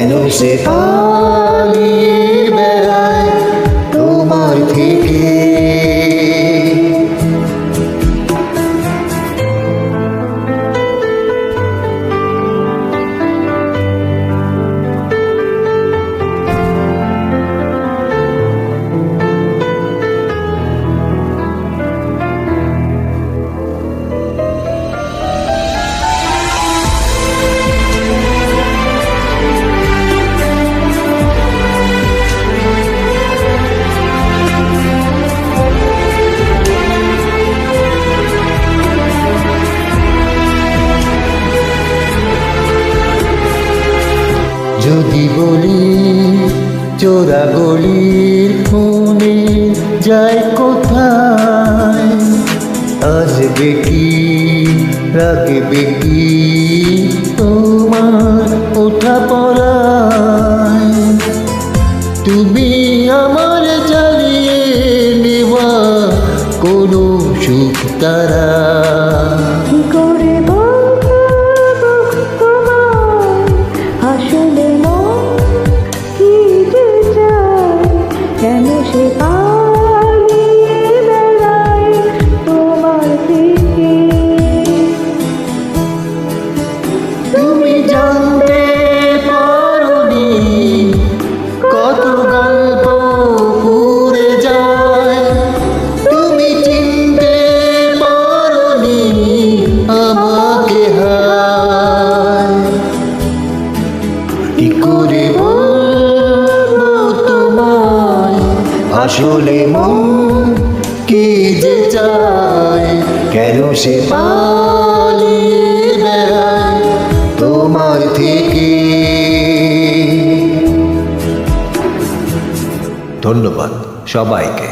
কেন সে পালিয়ে যদি বলি, চোরা গলির মনে যায় কোথায়? আসবে কি রাখবে কি তোমার ওঠা পড়ায়। তুমি আমার জ্বালিয়ে নেওয়া কোনো সুখ তারা তোমায়? আসলে মন কি যে চায়? কেন সে পালিয়ে তোমার থেকে? ধন্যবাদ সবাইকে।